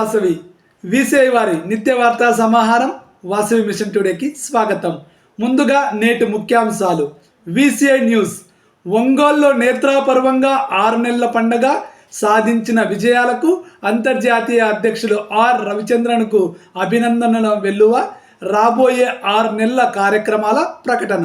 Vasavi. VCI వారి నిత్య వార్తా సమాహారం వాసవి మిషన్ టుడేకి స్వాగతం. ముందుగా నేటి ముఖ్యాంశాలు. VCI news. ఒంగోల్లో నేత్రాపర్వంగా ఆరు నెలల పండగ సాధించిన విజయాలకు అంతర్జాతీయ అధ్యక్షులు ఆర్ రవిచంద్రన్కు అభినందనల వెల్లువ రాబోయే ఆరు నెలల కార్యక్రమాల ప్రకటన.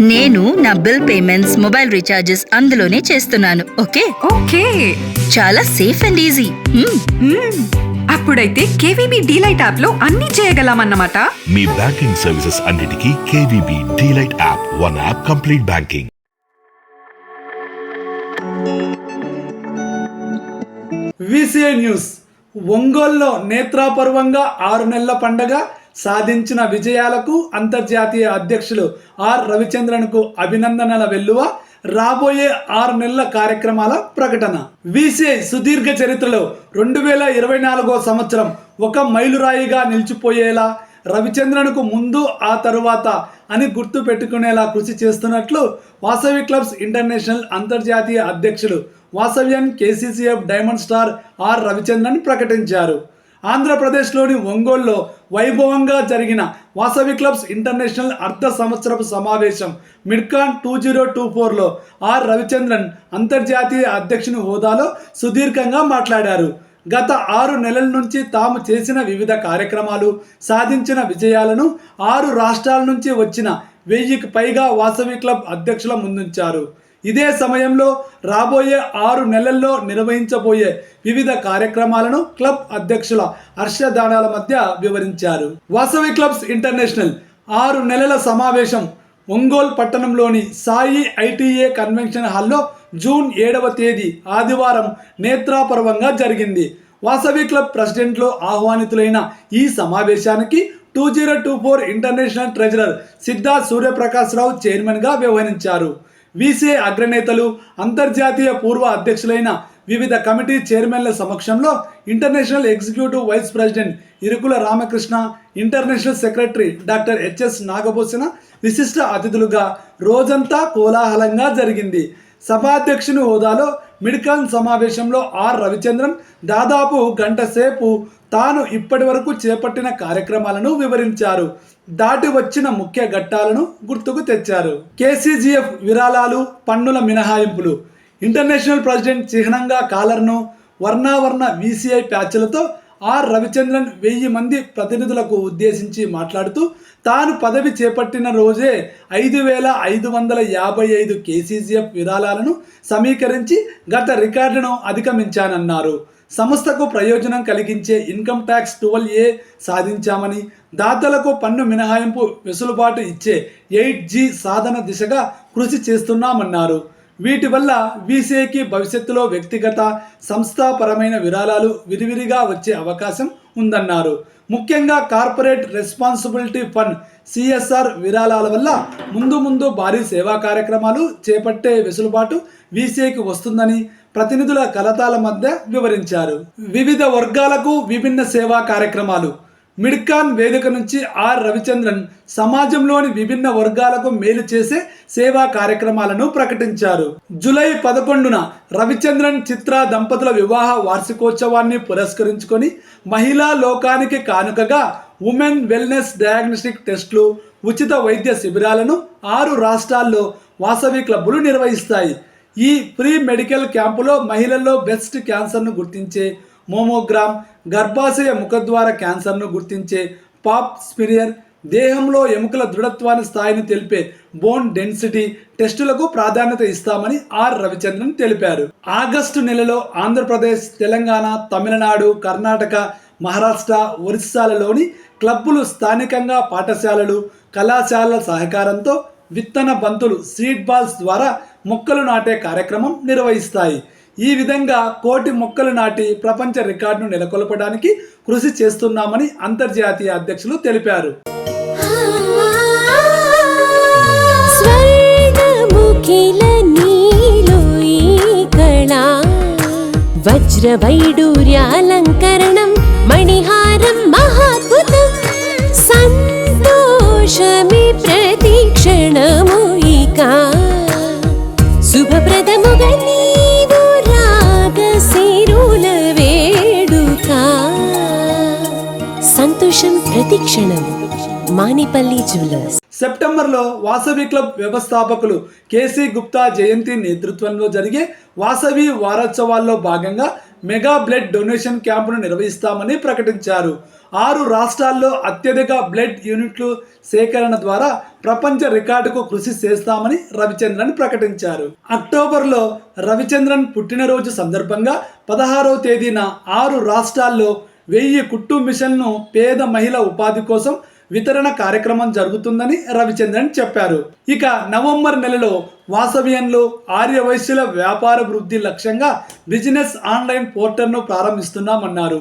నేను నా బిల్ పేమెంట్స్ మొబైల్ రీఛార్జెస్ అందులోనే చేస్తున్నాను ఓకే? ఓకే. చాలా సేఫ్ అండ్ ఈజీ. అప్పుడైతే కేవీబీ డీలైట్ యాప్లో అన్ని చేయగలమన్నమాట. మీ బ్యాంకింగ్ సర్వీసెస్ అన్నిటికీ KVB DLite app one app complete banking. VCI news ఒంగోలులో నేత్రాపర్వంగా ఆరు నెలల పండగ సాధించిన విజయాలకు అంతర్జాతీయ అధ్యక్షులు ఆర్ రవిచంద్రన్కు అభినందనల వెల్లువ రాబోయే ఆరు నెలల కార్యక్రమాల ప్రకటన. విసిఐ సుదీర్ఘ చరిత్రలో రెండు వేల ఇరవై నాలుగో సంవత్సరం ఒక మైలురాయిగా నిలిచిపోయేలా రవిచంద్రన్కు ముందు ఆ తరువాత అని గుర్తు పెట్టుకునేలా కృషి చేస్తున్నట్లు వాసవి క్లబ్స్ ఇంటర్నేషనల్ అంతర్జాతీయ అధ్యక్షులు Vasavyan KCCF diamond star R Ravichandran ప్రకటించారు. ఆంధ్రప్రదేశ్లోని ఒంగోలులో వైభవంగా జరిగిన వాసవి క్లబ్స్ ఇంటర్నేషనల్ అర్ధ సంవత్సరపు సమావేశం మిడ్కాన్ టూ జీరో టూ ఫోర్లో ఆర్ రవిచంద్రన్ అంతర్జాతీయ అధ్యక్షుని హోదాలో సుదీర్ఘంగా మాట్లాడారు. గత ఆరు నెలల నుంచి తాము చేసిన వివిధ కార్యక్రమాలు సాధించిన విజయాలను ఆరు రాష్ట్రాల నుంచి వచ్చిన వెయ్యికి పైగా వాసవి క్లబ్ అధ్యక్షుల ముందుంచారు. ఇదే సమయంలో రాబోయే ఆరు నెలల్లో నిర్వహించబోయే వివిధ కార్యక్రమాలను క్లబ్ అధ్యక్షుల హర్షదానాల మధ్య వివరించారు. వాసవి క్లబ్స్ ఇంటర్నేషనల్ ఆరు నెలల సమావేశం ఒంగోల్ పట్టణంలోని సాయి ఐటీఏ కన్వెన్షన్ హాల్లో జూన్ ఏడవ తేదీ ఆదివారం నేత్రాపర్వంగా జరిగింది. వాసవి క్లబ్ ప్రెసిడెంట్లో ఆహ్వానితులైన ఈ సమావేశానికి two zero two four international treasurer Siddharth Suryaprakash Rao చైర్మన్గా వ్యవహరించారు. వీసీఐ అగ్రనేతలు అంతర్జాతీయ పూర్వ అధ్యక్షులైన వివిధ కమిటీ చైర్మన్ల సమక్షంలో international executive vice president Irukula Ramakrishna international secretary doctor HS Nagabhushana విశిష్ట అతిథులుగా రోజంతా కోలాహలంగా జరిగింది. సభాధ్యక్షుని హోదాలో మిడికల్ సమావేశంలో ఆర్ రవిచంద్రన్ దాదాపు గంట సేపు తాను ఇప్పటి వరకు చేపట్టిన కార్యక్రమాలను వివరించారు. దాటి వచ్చిన ముఖ్య ఘట్టాలను గుర్తుకు తెచ్చారు. కేసీజీఎఫ్ విరాళాలు పన్నుల మినహాయింపులు. ఇంటర్నేషనల్ ప్రెసిడెంట్ చిహ్నంగా కాలర్ను వర్ణావర్ణ వీసీఐ ప్యాచ్లతో ఆర్ రవిచంద్రన్ వెయ్యి మంది ప్రతినిధులకు ఉద్దేశించి మాట్లాడుతూ తాను పదవి చేపట్టిన రోజే ఐదు వేల ఐదు వందల యాభై ఐదు కేసీజీఎఫ్ విరాళాలను సమీకరించి గత రికార్డును అధిగమించానన్నారు. సంస్థకు ప్రయోజనం కలిగించే ఇన్కమ్ ట్యాక్స్ ట్వెల్వ్ ఏ సాధించామని దాతలకు పన్ను మినహాయింపు వెసులుబాటు ఇచ్చే ఎయిట్ జీ సాధన దిశగా కృషి చేస్తున్నామన్నారు. వీటి వల్ల వీసీఐకి భవిష్యత్తులో వ్యక్తిగత సంస్థాపరమైన విరాళాలు విరివిరిగా వచ్చే అవకాశం ఉందన్నారు. ముఖ్యంగా కార్పొరేట్ రెస్పాన్సిబిలిటీ ఫండ్ సిఎస్ఆర్ విరాళాల వల్ల ముందు ముందు భారీ సేవా కార్యక్రమాలు చేపట్టే వెసులుబాటు వీసీఐకి వస్తుందని ప్రతినిధుల కలతాల మధ్య వివరించారు. వివిధ వర్గాలకు విభిన్న సేవా కార్యక్రమాలు. మిడ్కాన్ వేదిక నుంచి ఆర్. రవిచంద్రన్ సమాజంలోని విభిన్న వర్గాలకు మేలు చేసే సేవా కార్యక్రమాలను ప్రకటించారు. జూలై పదకొండున రవిచంద్రన్ చిత్ర దంపతుల వివాహ వార్షికోత్సవాన్ని పురస్కరించుకొని మహిళా లోకానికి కానుకగా ఉమెన్ వెల్నెస్ డయాగ్నోస్టిక్ టెస్టులు ఉచిత వైద్య శిబిరాలను ఆరు రాష్ట్రాల్లో వాసవి క్లబ్బులు నిర్వహిస్తాయి. ఈ ప్రీ మెడికల్ క్యాంపులో మహిళల్లో బెస్ట్ క్యాన్సర్ను గుర్తించే మోమోగ్రామ్ గర్భాశయ ముఖద్వార క్యాన్సర్ను గుర్తించే పాప్ స్పిరియర్ దేహంలో ఎముకల దృఢత్వాన్ని స్థాయిని తెలిపే బోన్ డెన్సిటీ టెస్టులకు ప్రాధాన్యత ఇస్తామని ఆర్ రవిచంద్రన్ తెలిపారు. ఆగస్టు నెలలో ఆంధ్రప్రదేశ్ తెలంగాణ తమిళనాడు కర్ణాటక మహారాష్ట్ర ఒరిస్సాలలోని క్లబ్బులు స్థానికంగా పాఠశాలలు కళాశాలల సహకారంతో విత్తన బంతులు సీడ్ బాల్స్ ద్వారా మొక్కలు నాటే కార్యక్రమం నిర్వహిస్తాయి. ఈ విధంగా కోటి మొక్కలు నాటి ప్రపంచ రికార్డును నెలకొల్పడానికి కృషి చేస్తున్నామని అంతర్జాతీయ అధ్యక్షులు తెలిపారు. స్వర్గముఖిల నీలో వజ్రవైడూర్యాలంకరణం మణిహారం మహాద్భుతం సంతోషమి ప్రతిక్షణము శుభప్రదముగా నీవు రాగశిరుల వేడుక. సంతోషం ప్రతిక్షణం మానిపల్లి జ్యువెలర్స్. సెప్టెంబర్లో వాసవి క్లబ్ వ్యవస్థాపకులు కేసీ గుప్తా జయంతి నేతృత్వంలో జరిగే వాసవి వారోత్సవాల్లో భాగంగా మెగా బ్లడ్ డొనేషన్ క్యాంపును నిర్వహిస్తామని ప్రకటించారు. ఆరు రాష్ట్రాల్లో అత్యధిక బ్లడ్ యూనిట్లు సేకరణ ద్వారా ప్రపంచ రికార్డుకు కృషి చేస్తామని రవిచంద్రన్ ప్రకటించారు. అక్టోబర్లో రవిచంద్రన్ పుట్టినరోజు సందర్భంగా పదహారవ తేదీన ఆరు రాష్ట్రాల్లో వెయ్యి కుట్టు మిషన్ను పేద మహిళ ఉపాధి కోసం వితరణ కార్యక్రమం జరుగుతుందని రవిచంద్రన్ చెప్పారు. ఇక నవంబర్ నెలలో వాసవ్యంలో ఆర్యవైశ్యుల వ్యాపార వృద్ధి లక్ష్యంగా బిజినెస్ ఆన్లైన్ పోర్టల్ను ప్రారంభిస్తున్నామన్నారు.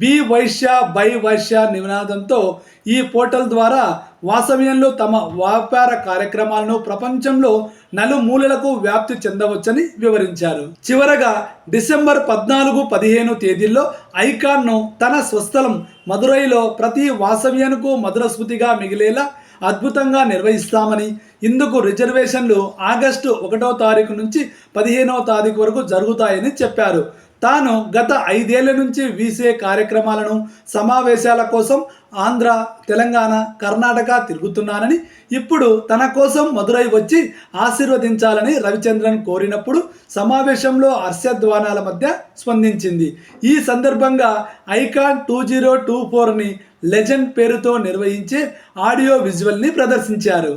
బి వైశ్య బై వైశ్య నినాదంతో ఈ పోర్టల్ ద్వారా వాసవ్యంలో తమ వ్యాపార కార్యక్రమాలను ప్రపంచంలో నలుమూలలకు వ్యాప్తి చెందవచ్చని వివరించారు. చివరగా డిసెంబర్ పద్నాలుగు పదిహేను తేదీల్లో ఐకాన్ను తన స్వస్థలం మదురైలో ప్రతి వాసవ్యనుకు మధుర స్మృతిగా మిగిలేలా అద్భుతంగా నిర్వహిస్తామని ఇందుకు రిజర్వేషన్లు ఆగస్టు ఒకటో తారీఖు నుంచి పదిహేనవ తారీఖు వరకు జరుగుతాయని చెప్పారు. తాను గత ఐదేళ్ళ నుంచి వీసే కార్యక్రమాలను సమావేశాల కోసం ఆంధ్ర తెలంగాణ కర్ణాటక తిరుగుతున్నానని ఇప్పుడు తన కోసం మదురై వచ్చి ఆశీర్వదించాలని రవిచంద్రన్ కోరినప్పుడు సమావేశంలో హర్షధ్వానాల మధ్య స్పందించింది. ఈ సందర్భంగా ఐకాన్ టూ జీరో టూ ఫోర్ని లెజెండ్ పేరుతో నిర్వహించే ఆడియో విజువల్ని ప్రదర్శించారు.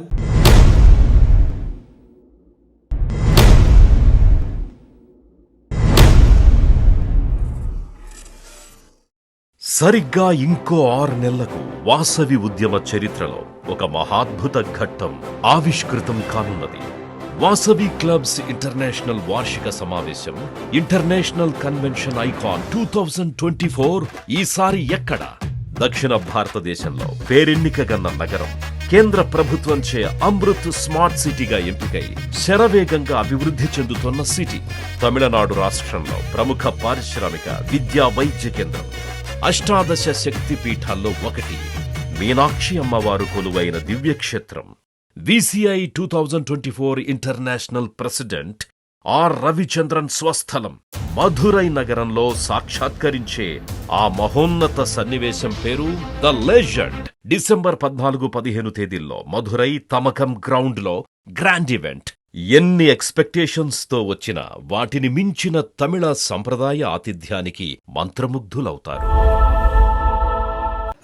సరిగ్గా ఇంకో ఆరు నెలలకు వాసవి ఉద్యమ చరిత్రలో ఒక మహాద్భుత ఘట్టం ఆవిష్కృతం కానున్నది. వాసవి క్లబ్స్ ఇంటర్నేషనల్ వార్షిక సమావేశం international convention icon two thousand twenty four ఈసారి ఎక్కడ? దక్షిణ భారతదేశంలో పేరెన్నికగన్న నగరం కేంద్ర ప్రభుత్వంచే అమృత్ స్మార్ట్ సిటీగా ఎంపికై శరవేగంగా అభివృద్ధి చెందుతున్న సిటీ. తమిళనాడు రాష్ట్రంలో ప్రముఖ పారిశ్రామిక విద్యా వైద్య కేంద్రం. అష్టాదశ శక్తి పీఠాల్లో ఒకటి. మీనాక్షి అమ్మవారు కొలువైన దివ్యక్షేత్రం. VCI two thousand twenty four international president R Ravichandran స్వస్థలం. మధురై నగరంలో సాక్షాత్కరించే ఆ మహోన్నత సన్నివేశం పేరు ద లెజెండ్. డిసెంబర్ పద్నాలుగు పదిహేను తేదీల్లో మధురై తమకం గ్రౌండ్లో గ్రాండ్ ఈవెంట్. ఎన్ని ఎక్స్పెక్టేషన్స్తో వచ్చినా వాటిని మించిన తమిళ సంప్రదాయ ఆతిథ్యానికి మంత్రముగ్ధులవుతారు.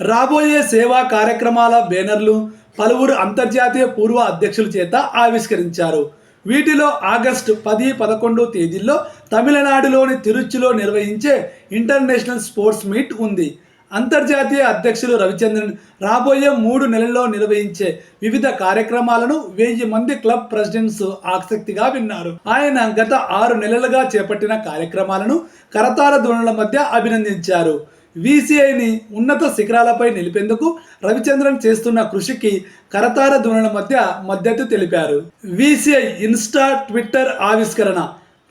రాబోయే సేవా కార్యక్రమాల బ్యానర్లు పలువురు అంతర్జాతీయ పూర్వ అధ్యక్షుల చేత ఆవిష్కరించారు. వీటిలో ఆగస్టు పది పదకొండు తేదీల్లో తమిళనాడులోని తిరుచిలో నిర్వహించే ఇంటర్నేషనల్ స్పోర్ట్స్ మీట్ ఉంది. అంతర్జాతీయ అధ్యక్షులు రవిచంద్రన్ రాబోయే మూడు నెలల్లో నిర్వహించే వివిధ కార్యక్రమాలను వెయ్యి మంది క్లబ్ ప్రెసిడెంట్స్ ఆసక్తిగా విన్నారు. ఆయన గత ఆరు నెలలుగా చేపట్టిన కార్యక్రమాలను కరతార ధ్వనుల మధ్య అభినందించారు. వీసీఐని ఉన్నత శిఖరాలపై నిలిపేందుకు రవిచంద్రన్ చేస్తున్న కృషికి కరతార ధ్వనుల మధ్య మద్దతు తెలిపారు. వీసీఐ ఇన్స్టా ట్విట్టర్ ఆవిష్కరణ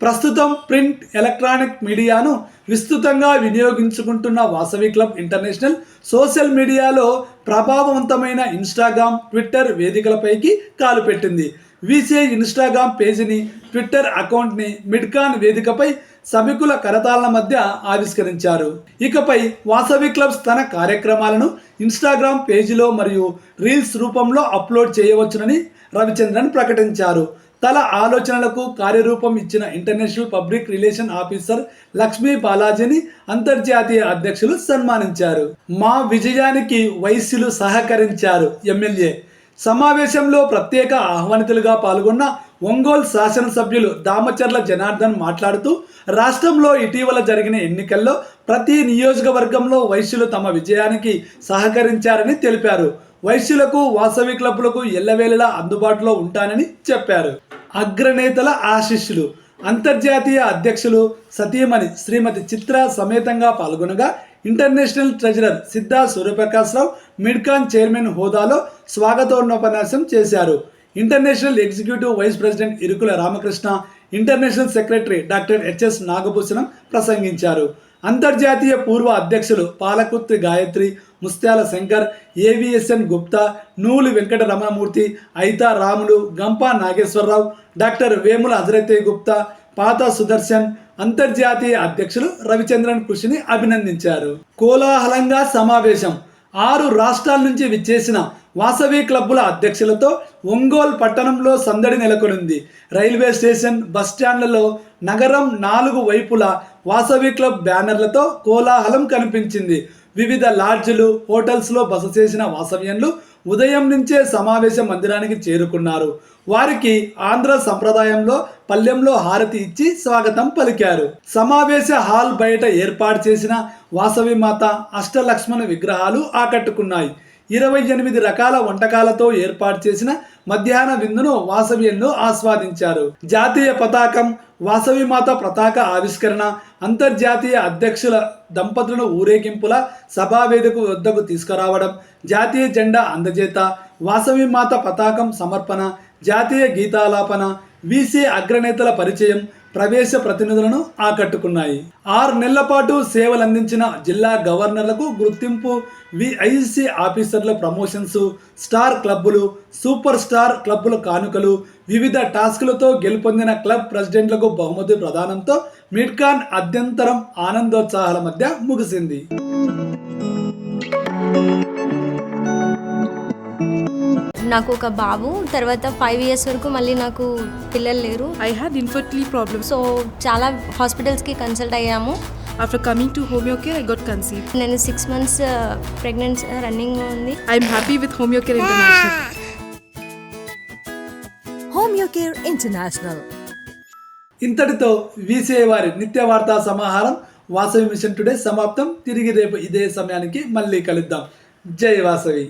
ప్రస్తుతం ప్రింట్ ఎలక్ట్రానిక్ మీడియాను విస్తృతంగా వినియోగించుకుంటున్న వాసవి క్లబ్ ఇంటర్నేషనల్ సోషల్ మీడియాలో ప్రభావవంతమైన ఇన్స్టాగ్రామ్ ట్విట్టర్ వేదికలపైకి కాలు పెట్టింది. వీసీఐ ఇన్స్టాగ్రామ్ పేజీని ట్విట్టర్ అకౌంట్ని మిడ్కాన్ వేదికపై సభికుల కరతాళన మధ్య ఆవిష్కరించారు. ఇకపై వాసవి క్లబ్స్ తన కార్యక్రమాలను ఇన్స్టాగ్రామ్ పేజీలో మరియు రీల్స్ రూపంలో అప్లోడ్ చేయవచ్చునని రవిచంద్రన్ ప్రకటించారు. తల ఆలోచనలకు కార్యరూపం ఇచ్చిన international public relation officer Lakshmi బాలాజీని అంతర్జాతీయ అధ్యక్షులు సన్మానించారు. మా విజయానికి వైశ్యులు సహకరించారు ఎమ్మెల్యే. సమావేశంలో ప్రత్యేక ఆహ్వానితులుగా పాల్గొన్న ఒంగోలు శాసనసభ్యులు దామచర్ల జనార్దన్ మాట్లాడుతూ రాష్ట్రంలో ఇటీవల జరిగిన ఎన్నికల్లో ప్రతి నియోజకవర్గంలో వైశ్యులు తమ విజయానికి సహకరించారని తెలిపారు. వైశ్యులకు వాసవి క్లబ్లకు ఎల్లవేళలా అందుబాటులో ఉంటానని చెప్పారు. అగ్రనేతల ఆశీస్సులు అంతర్జాతీయ అధ్యక్షులు సతీమణి శ్రీమతి చిత్ర సమేతంగా పాల్గొనగా international treasurer Siddha Suryaprakash Rao మిడ్కాన్ chairman హోదాలో స్వాగతోన్నోపన్యాసం చేశారు. International executive vice president Irukula Ramakrishna international secretary doctor HS Nagabhushanam ప్రసంగించారు. అంతర్జాతీయ పూర్వ అధ్యక్షులు పాలకుత్రి గాయత్రి ముత్యాల శంకర్ ఏవిఎస్ఎన్ గుప్తా నూలు వెంకట రమణమూర్తి ఐతా రాములు గంపా నాగేశ్వరరావు డాక్టర్ వేముల అజరతే గుప్తా పాత సుదర్శన్ అంతర్జాతీయ అధ్యక్షులు రవిచంద్రన్ కృషిని అభినందించారు. కోలాహలంగా సమావేశం. ఆరు రాష్ట్రాల నుంచి విచ్చేసిన వాసవి క్లబ్బుల అధ్యక్షులతో ఒంగోలు పట్టణంలో సందడి నెలకొనింది. రైల్వే స్టేషన్ బస్ స్టాండ్లలో నగరం నాలుగు వైపులా వాసవి క్లబ్ బ్యానర్లతో కోలాహలం కనిపించింది. వివిధ లాడ్జ్లు హోటల్స్లో బస చేసిన వాసవ్యన్లు ఉదయం నుంచే సమావేశ మందిరానికి చేరుకున్నారు. వారికి ఆంధ్ర సంప్రదాయంలో పల్లెంలో హారతి ఇచ్చి స్వాగతం పలికారు. సమావేశ హాల్ బయట ఏర్పాటు చేసిన వాసవి మాత అష్టలక్ష్మణ విగ్రహాలు ఆకట్టుకున్నాయి. ఇరవై ఎనిమిది రకాల వంటకాలతో ఏర్పాటు చేసిన మధ్యాహ్న విందును వాసవ్యంలో ఆస్వాదించారు. జాతీయ పతాకం వాసవిమాత పతాక ఆవిష్కరణ అంతర్జాతీయ అధ్యక్షుల దంపతులను ఊరేగింపుల సభావేదిక వద్దకు తీసుకురావడం జాతీయ జెండా అందజేత వాసవిమాత పతాకం సమర్పణ జాతీయ గీతాలాపన వీసీ అగ్రనేతల పరిచయం ప్రవేశ ప్రతినిధులను ఆకట్టుకున్నాయి. ఆరు నెలల పాటు సేవలందించిన జిల్లా గవర్నర్లకు గుర్తింపు విఐసి ఆఫీసర్ల ప్రమోషన్స్ స్టార్ క్లబ్బులు సూపర్ స్టార్ క్లబ్బుల కానుకలు వివిధ టాస్కులతో గెలుపొందిన క్లబ్ ప్రెసిడెంట్లకు బహుమతి ప్రదానంతో మిడ్కాన్ అత్యంతరం ఆనందోత్సాహాల మధ్య ముగిసింది. నాకు ఒక బాబు తర్వాత ఫైవ్ ఇయర్స్ వరకు మళ్ళీ నాకు పిల్లలు లేరు I had infertility problems. So చాలా హాస్పిటల్స్కి కన్సల్ట్ అయ్యాము After coming to Homeocare, I got conceived. నేను సిక్స్ మంత్స్ ప్రెగ్నెన్సీ రన్నింగ్ ఉంది I'm happy with Homeocare International. Homeocare International. ఇంతటితో వీసీఐ వారి నిత్య వార్తా సమాహారం వాసవి మిషన్ టుడే సమాప్తం తిరిగి రేపు ఇదే సమయానికి మళ్ళీ కలుద్దాం జై వాసవి